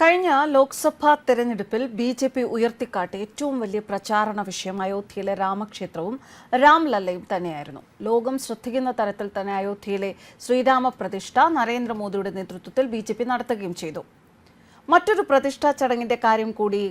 കഴിഞ്ഞ ലോക്സഭാ തെരഞ്ഞെടുപ്പിൽ B J P ഉയർത്തിക്കാട്ടിയ ഏറ്റവും വലിയ പ്രചാരണ വിഷയം അയോധ്യയിലെ രാമക്ഷേത്രവും രാംലല്ലയും തന്നെയായിരുന്നു. ലോകം ശ്രദ്ധിക്കുന്ന തരത്തിൽ തന്നെ അയോധ്യയിലെ ശ്രീരാമ പ്രതിഷ്ഠ നരേന്ദ്രമോദിയുടെ നേതൃത്വത്തിൽ ബി നടത്തുകയും ചെയ്തു. മറ്റൊരു പ്രതിഷ്ഠാ ചടങ്ങിന്റെ കാര്യം കൂടി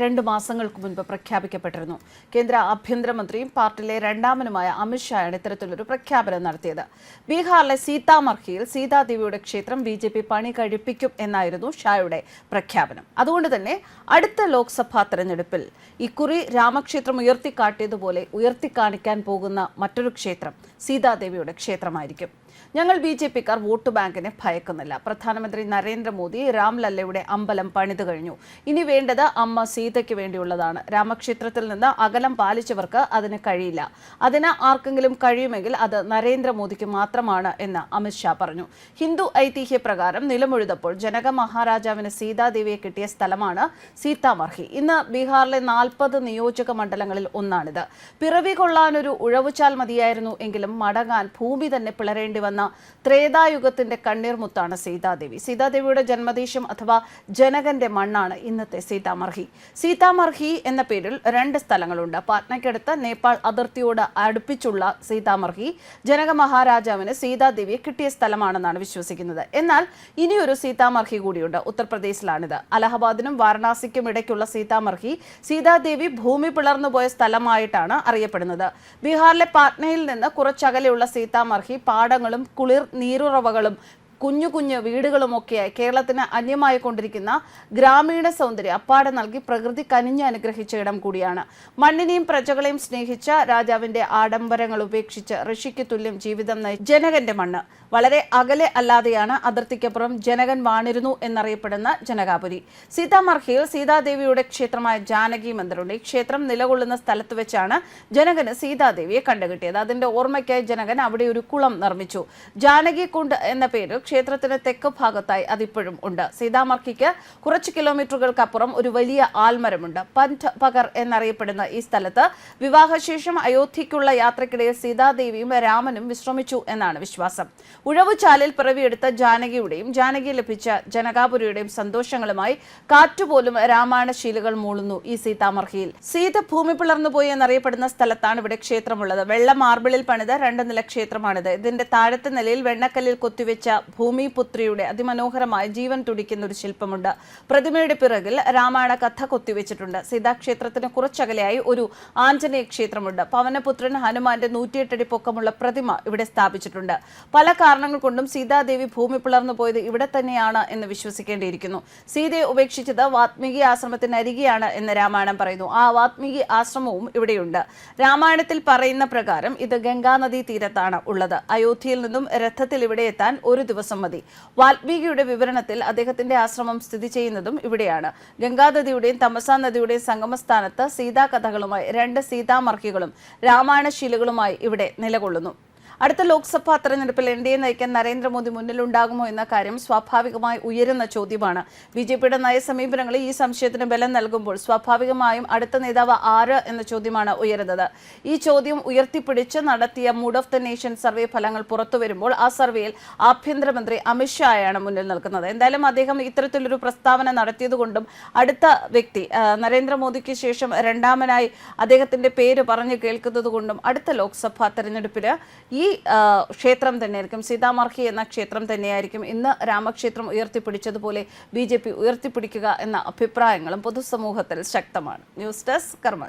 രണ്ട് മാസങ്ങൾക്ക് മുൻപ് പ്രഖ്യാപിക്കപ്പെട്ടിരുന്നു. കേന്ദ്ര ആഭ്യന്തരമന്ത്രിയും പാർട്ടിയിലെ രണ്ടാമനുമായ അമിത്ഷായാണ് ഇത്തരത്തിലൊരു പ്രഖ്യാപനം നടത്തിയത്. ബീഹാറിലെ സീതാമർഹിയിൽ സീതാദേവിയുടെ ക്ഷേത്രം ബി ജെ പി പണി കഴിപ്പിക്കും എന്നായിരുന്നു ഷായുടെ പ്രഖ്യാപനം. അതുകൊണ്ട് തന്നെ അടുത്ത ലോക്സഭാ തെരഞ്ഞെടുപ്പിൽ ഇക്കുറി രാമക്ഷേത്രം ഉയർത്തിക്കാട്ടിയതുപോലെ ഉയർത്തിക്കാണിക്കാൻ പോകുന്ന മറ്റൊരു ക്ഷേത്രം സീതാദേവിയുടെ ക്ഷേത്രമായിരിക്കും. ഞങ്ങൾ ബി ജെ പിക്കാർ വോട്ട് ബാങ്കിനെ ഭയക്കുന്നില്ല. പ്രധാനമന്ത്രി നരേന്ദ്രമോദി രാംലല്ലയുടെ അമ്പലം പണിതു കഴിഞ്ഞു. ഇനി വേണ്ടത് അമ്മ സീതയ്ക്ക് വേണ്ടിയുള്ളതാണ്. രാമക്ഷേത്രത്തിൽ നിന്ന് അകലം പാലിച്ചവർക്ക് അതിന് കഴിയില്ല. അതിന് ആർക്കെങ്കിലും കഴിയുമെങ്കിൽ അത് നരേന്ദ്രമോദിക്ക് മാത്രമാണ് എന്ന് അമിത്ഷാ പറഞ്ഞു. ഹിന്ദു ഐതിഹ്യ പ്രകാരം നിലമൊഴുതപ്പോൾ ജനക മഹാരാജാവിന് സീതാദേവിയെ കിട്ടിയ സ്ഥലമാണ് സീതാമർഹി. ഇന്ന് ബീഹാറിലെ നാൽപ്പത് നിയോജക മണ്ഡലങ്ങളിൽ ഒന്നാണിത്. പിറവി കൊള്ളാനൊരു ഉഴവുചാൽ മതിയായിരുന്നു എങ്കിലും മടങ്ങാൻ ഭൂമി തന്നെ പിളരേണ്ടി വന്ന ത്രേതായുഗത്തിന്റെ കണ്ണീർമുത്താണ് സീതാദേവി. സീതാദേവിയുടെ ജന്മദേശം അഥവാ ജനകന്റെ മണ്ണാണ് ഇന്നത്തെ സീതാമർഹി. സീതാമർഹി എന്ന പേരിൽ രണ്ട് സ്ഥലങ്ങളുണ്ട്. പാറ്റ്നയ്ക്കടുത്ത് നേപ്പാൾ അതിർത്തിയോട് അടുപ്പിച്ചുള്ള സീതാമർഹി ജനക മഹാരാജാവിന് സീതാദേവിയെ കിട്ടിയ സ്ഥലമാണെന്നാണ് വിശ്വസിക്കുന്നത്. എന്നാൽ ഇനിയൊരു സീതാമർഹി കൂടിയുണ്ട്. ഉത്തർപ്രദേശിലാണിത്. അലഹബാദിനും വാരണാസിക്കും ഇടയ്ക്കുള്ള സീതാമർഹി സീതാദേവി ഭൂമി പിളർന്നുപോയ സ്ഥലമായിട്ടാണ് അറിയപ്പെടുന്നത്. ബീഹാറിലെ പാറ്റ്നയിൽ നിന്ന് കുറച്ചകലെയുള്ള സീതാമർഹി പാടങ്ങളും കുളിർ നീരുറവകളും കുഞ്ഞു കുഞ്ഞു വീടുകളുമൊക്കെയായി കേരളത്തിന് അന്യമായി കൊണ്ടിരിക്കുന്ന ഗ്രാമീണ സൗന്ദര്യം അപ്പാടെ നൽകി പ്രകൃതി കനിഞ്ഞ് അനുഗ്രഹിച്ച ഇടം കൂടിയാണ്. മണ്ണിനെയും പ്രജകളെയും സ്നേഹിച്ച രാജാവിന്റെ ആഡംബരങ്ങൾ ഉപേക്ഷിച്ച് ഋഷിക്ക് തുല്യം ജീവിതം നയി ജനകന്റെ മണ്ണ്. വളരെ അകലെ അല്ലാതെയാണ് അതിർത്തിക്കപ്പുറം ജനകൻ വാണിരുന്നു എന്നറിയപ്പെടുന്ന ജനകാപുരി. സീതാമർഹിയിൽ സീതാദേവിയുടെ ക്ഷേത്രമായ ജാനകി മന്ദിറുണ്ട്. ഈ ക്ഷേത്രം നിലകൊള്ളുന്ന സ്ഥലത്ത് വെച്ചാണ് ജനകന് സീതാദേവിയെ കണ്ടുകിട്ടിയത്. അതിന്റെ ഓർമ്മയ്ക്കായി ജനകൻ അവിടെ ഒരു കുളം നിർമ്മിച്ചു. ജാനകി കുണ്ട് എന്ന പേര് ക്ഷേത്രത്തിന് തെക്ക് ഭാഗത്തായി അതിപ്പോഴും ഉണ്ട്. സീതാമർക്കിക്ക് കുറച്ച് കിലോമീറ്ററുകൾക്കപ്പുറം ഒരു വലിയ ആൽമരമുണ്ട്. പന്റ് പകർ എന്നറിയപ്പെടുന്ന ഈ സ്ഥലത്ത് വിവാഹശേഷം അയോധ്യയ്ക്കുള്ള യാത്രക്കിടയിൽ സീതാദേവിയും രാമനും വിശ്രമിച്ചു എന്നാണ് വിശ്വാസം. ഉഴവുചാലിൽ പിറവിയെടുത്ത ജാനകിയുടെയും ജാനകി ലഭിച്ച ജനകാപുരിയുടെയും സന്തോഷങ്ങളുമായി കാറ്റുപോലും രാമായണശീലുകൾ മൂളുന്നു ഈ സീതാമർഹിയിൽ സീത ഭൂമി പിളർന്നുപോയി എന്നറിയപ്പെടുന്ന സ്ഥലത്താണ് ഇവിടെ ക്ഷേത്രമുള്ളത്. വെള്ള മാർബിളിൽ പണിത രണ്ട് നില ക്ഷേത്രമാണിത്. ഇതിന്റെ താഴത്തെ നിലയിൽ വെണ്ണക്കല്ലിൽ കൊത്തിവെച്ച ഭൂമിപുത്രിയുടെ അതിമനോഹരമായ ജീവൻ തുടിക്കുന്ന ഒരു ശില്പമുണ്ട്. പ്രതിമയുടെ പിറകിൽ രാമായണ കഥ കൊത്തിവെച്ചിട്ടുണ്ട്. സീതാക്ഷേത്രത്തിന് കുറച്ചകലെയായി ഒരു ആഞ്ജനേയ ക്ഷേത്രമുണ്ട് പവനപുത്രൻ ഹനുമാന്റെ നൂറ്റിയെട്ടടി പൊക്കമുള്ള പ്രതിമ ഇവിടെ സ്ഥാപിച്ചിട്ടുണ്ട്. പല കാരണങ്ങൾ കൊണ്ടും സീതാദേവി ഭൂമി പിളർന്നു പോയത് ഇവിടെ തന്നെയാണ് എന്ന് വിശ്വസിക്കേണ്ടിയിരിക്കുന്നു. സീതയെ ഉപേക്ഷിച്ചത് വാത്മീകി ആശ്രമത്തിനരികെയാണ് എന്ന് രാമായണം പറയുന്നു. ആ വാത്മീകി ആശ്രമവും ഇവിടെയുണ്ട്. രാമായണത്തിൽ പറയുന്ന പ്രകാരം ഇത് ഗംഗാനദി തീരത്താണ് ഉള്ളത്. അയോധ്യയിൽ നിന്നും രഥത്തിൽ ഇവിടെ എത്താൻ ഒരു ദിവസം മതി വാൽമീകിയുടെ വിവരണത്തിൽ അദ്ദേഹത്തിന്റെ ആശ്രമം സ്ഥിതി ചെയ്യുന്നതും ഇവിടെയാണ്. ഗംഗാനദിയുടെയും തമസാ നദിയുടെയും സംഗമസ്ഥാനത്ത് സീതാകഥകളുമായി രണ്ട് സീതാമർഹികളും രാമായണശീലുകളുമായി ഇവിടെ നിലകൊള്ളുന്നു. അടുത്ത ലോക്സഭാ തെരഞ്ഞെടുപ്പിൽ എൻ ഡി എ നയിക്കാൻ നരേന്ദ്രമോദി മുന്നിലുണ്ടാകുമോ എന്ന കാര്യം സ്വാഭാവികമായി ഉയരുന്ന ചോദ്യമാണ്. ബി ജെ പിയുടെ നയസമീപനങ്ങളിൽ ഈ സംശയത്തിന് ബലം നൽകുമ്പോൾ സ്വാഭാവികമായും അടുത്ത നേതാവ് ആര് എന്ന ചോദ്യമാണ് ഉയരുന്നത്. ഈ ചോദ്യം ഉയർത്തിപ്പിടിച്ച് നടത്തിയ mood of the nation survey ഫലങ്ങൾ പുറത്തു വരുമ്പോൾ ആ സർവേയിൽ ആഭ്യന്തരമന്ത്രി അമിത്ഷായാണ് മുന്നിൽ നിൽക്കുന്നത്. എന്തായാലും അദ്ദേഹം ഇത്തരത്തിലൊരു പ്രസ്താവന നടത്തിയതുകൊണ്ടും അടുത്ത വ്യക്തി നരേന്ദ്രമോദിക്ക് ശേഷം രണ്ടാമനായി അദ്ദേഹത്തിന്റെ പേര് പറഞ്ഞു കേൾക്കുന്നത് കൊണ്ടും അടുത്ത ലോക്സഭാ തെരഞ്ഞെടുപ്പിൽ ഈ ആ, ക്ഷേത്രം തന്നെയായിരിക്കും സീതാമർഹി എന്ന ക്ഷേത്രം തന്നെയായിരിക്കും ഇന്ന് രാമക്ഷേത്രം ഉയർത്തിപ്പിടിച്ചതുപോലെ ബി ജെ പി ഉയർത്തിപ്പിടിക്കുക എന്ന അഭിപ്രായങ്ങളും പൊതുസമൂഹത്തിൽ ശക്തമാണ്. ന്യൂസ് ഡെസ്ക് കർമ്മ